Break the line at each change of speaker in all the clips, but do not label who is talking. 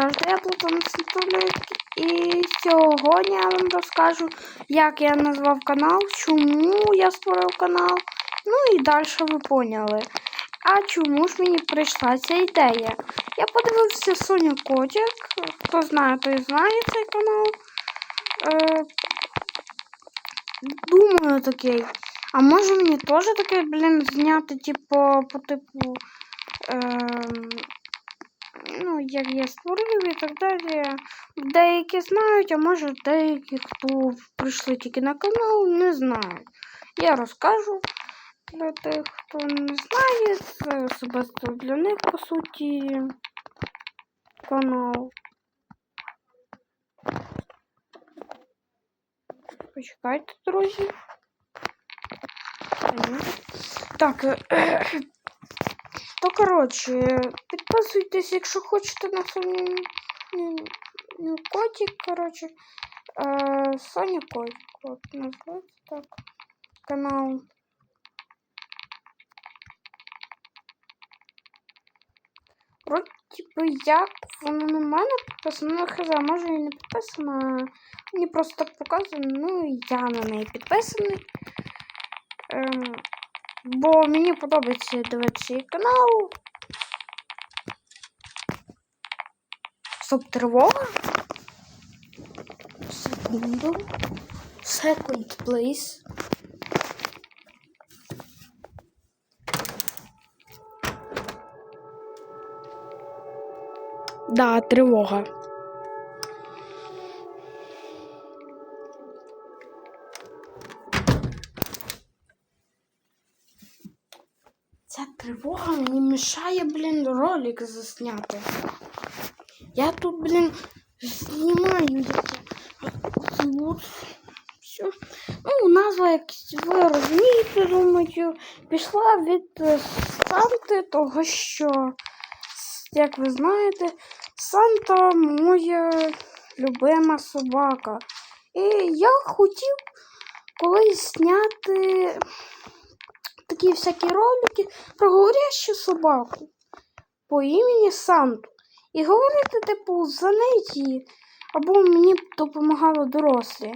завжди, я Плутон Світолик. І сьогодні я вам розкажу, як я назвав канал, чому я створив канал. Ну і далі ви поняли. А чому ж мені прийшла ця ідея? Я подивився Соня Котик. Хто знає, той знає цей канал. Е, думаю такий. А може мені теж таке, блін, зняти, типу, по типу. Ем, ну, як я створив і так далі. Деякі знають, а може деякі, хто прийшли тільки на канал, не знають. Я розкажу для тих, хто не знає, це особисто для них, по суті, канал. Почекайте, друзі. Так, е, то коротше, підписуйтесь, якщо хочете на Соню ну, Котик, коротше. Е, Соня Котик, от називається так. Канал. Вроді, типу, як воно на мене підписано, ну, хз, може і не підписано. Мені просто так показує, ну я на неї підписаний. Ем, бо мені подобається дивитися її канал. Стоп тривога. Секунду. Second, please. Да, тривога. Мені блін, ролик засняти. Я тут, блін, знімаю яке. От, все. Ну, назва, як ви розумієте, думаю, пішла від е, Санти, того що, як ви знаєте, Санта моя любима собака. І я хотів колись зняти такі всякі ролики про говорящу собаку по імені Санту. І говорити, типу, за неї, або мені б допомагали дорослі.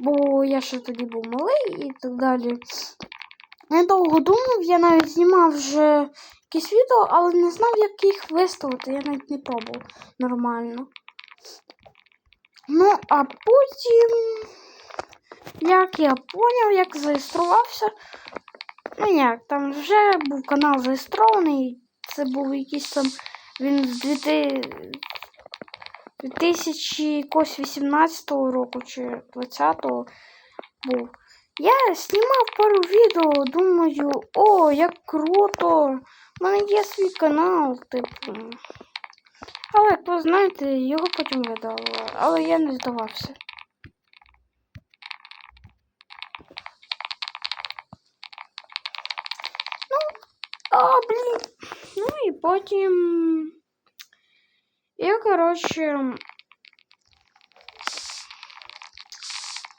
Бо я ще тоді був малий і так далі. Я довго думав, я навіть знімав вже якісь відео, але не знав, як їх виставити. Я навіть не пробував нормально. Ну, а потім, як я поняв, як зареєструвався, ну як, там вже був канал зареєстрований, це був якийсь там, він з 2018 року чи 20-го був. Я знімав пару відео, думаю, о, як круто! У мене є свій канал, типу. Але, як ви знаєте, його потім видали, але я не здавався. Ну, а, блін. Ну і потім. Я, коротше,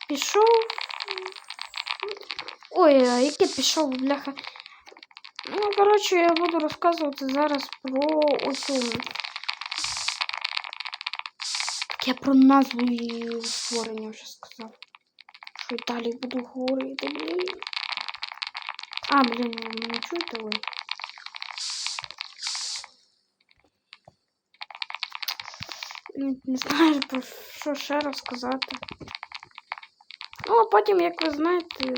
пішов. Ой, яке пішов, бляха. Ну, коротше, я буду розказувати зараз про. Так я про назву її створення вже сказав. Що й далі буду говорити, блін. А, блін, ви мене чуєте ви? Не, знаю, про що ще розказати. Ну, а потім, як ви знаєте,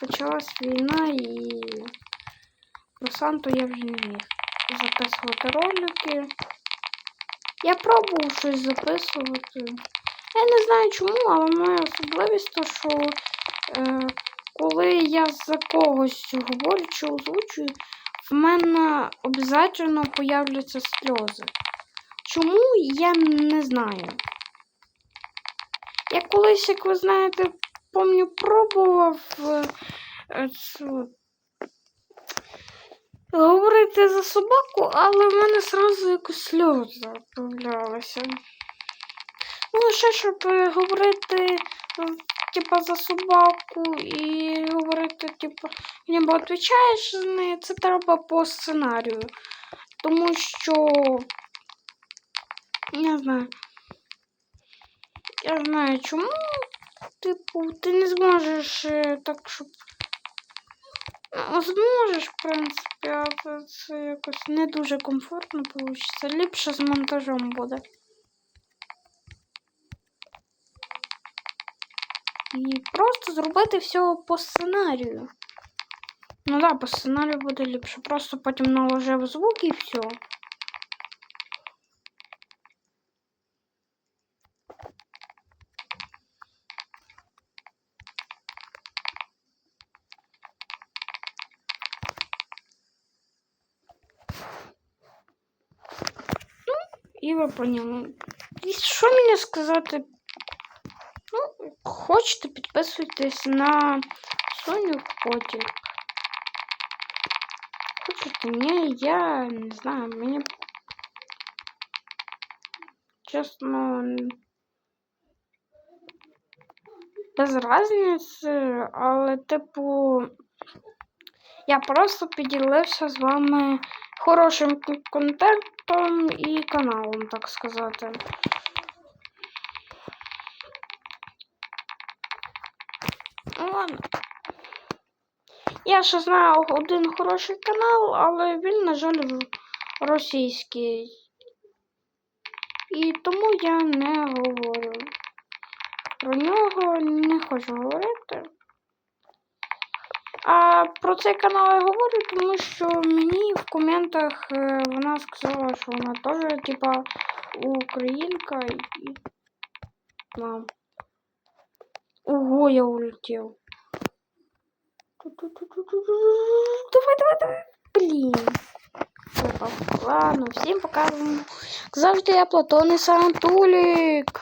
почалась війна і про Санту я вже не міг записувати ролики. Я пробував щось записувати. Я не знаю чому, але моя особливість то, що е, коли я за когось говорю чи озвучую, в мене обов'язково появляться сльози. Чому я не знаю. Я колись, як ви знаєте, помню, пробував е, е, цю, говорити за собаку, але в мене одразу якось сльози появлялися. Ну, ще щоб е, говорити, типа, за собаку і говорити, типу, ніби відповідаєш за неї, це треба по сценарію. Тому що Я знаю. Я знаю, чому, типу, ти не зможеш е, так, щоб. Ну, зможеш, в принципі, але це якось не дуже комфортно вийде. Ліпше з монтажом буде. І просто зробити все по сценарію. Ну да, по сценарію буде ліпше. Просто потім наложив звук і все. І ви поняли. І що мені сказати? Ну, хочете, підписуйтесь на Соню Котик. Хочете, ні, я не знаю, мені чесно без разниці, але типу я просто поділився з вами хорошим к- контентом і каналом, так сказати. Ну ладно. Я ще знаю один хороший канал, але він, на жаль, російський. І тому я не говорю. Про нього не хочу говорити. А про цей канал я говорю, тому що мені в коментах е, вона сказала, що вона теж, типа, українка і. Мам. Ого, я улетел. Давай, давай, давай. Блін. Ладно, всім пока. Завжди я Платон і Сантулік.